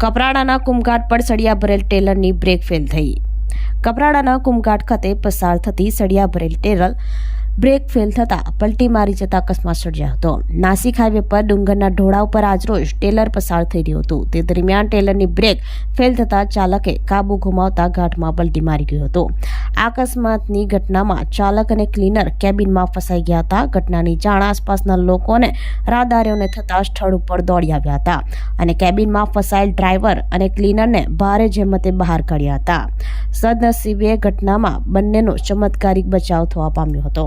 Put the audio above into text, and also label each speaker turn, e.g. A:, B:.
A: કપરાડાના કુમઘાટ પર સળિયા ભરેલ ટેલરની બ્રેક ફેલ થઈ. કપરાડાના કુમઘાટ ખાતે પસાર થતી સળિયા ભરેલ ટેલર બ્રેક ફેલ થતાં પલટી મારી જતા અકસ્માત સર્જ્યો હતો. નાસિક હાઈવે પર ડુંગરના ઢોળા ઉપર આજરોજ ટેલર પસાર થઈ રહ્યું હતું. તે દરમિયાન ટેલરની બ્રેક ફેલ થતાં ચાલકે કાબુ ગુમાવતા ઘાટમાં પલટી મારી ગયો હતો. અકસ્માતની ઘટનામાં ચાલક અને ક્લીનર કેબિનમાં ફસાઈ ગયા હતા. ઘટનાની જાણ આસપાસના લોકોને રાહદારીઓને થતાં સ્થળ ઉપર દોડી આવ્યા હતા અને કેબિનમાં ફસાયેલ ડ્રાઈવર અને ક્લીનરને ભારે જેમતે બહાર કાઢ્યા હતા. સદનસીબે ઘટનામાં બંનેનો ચમત્કારિક બચાવ થવા પામ્યો હતો.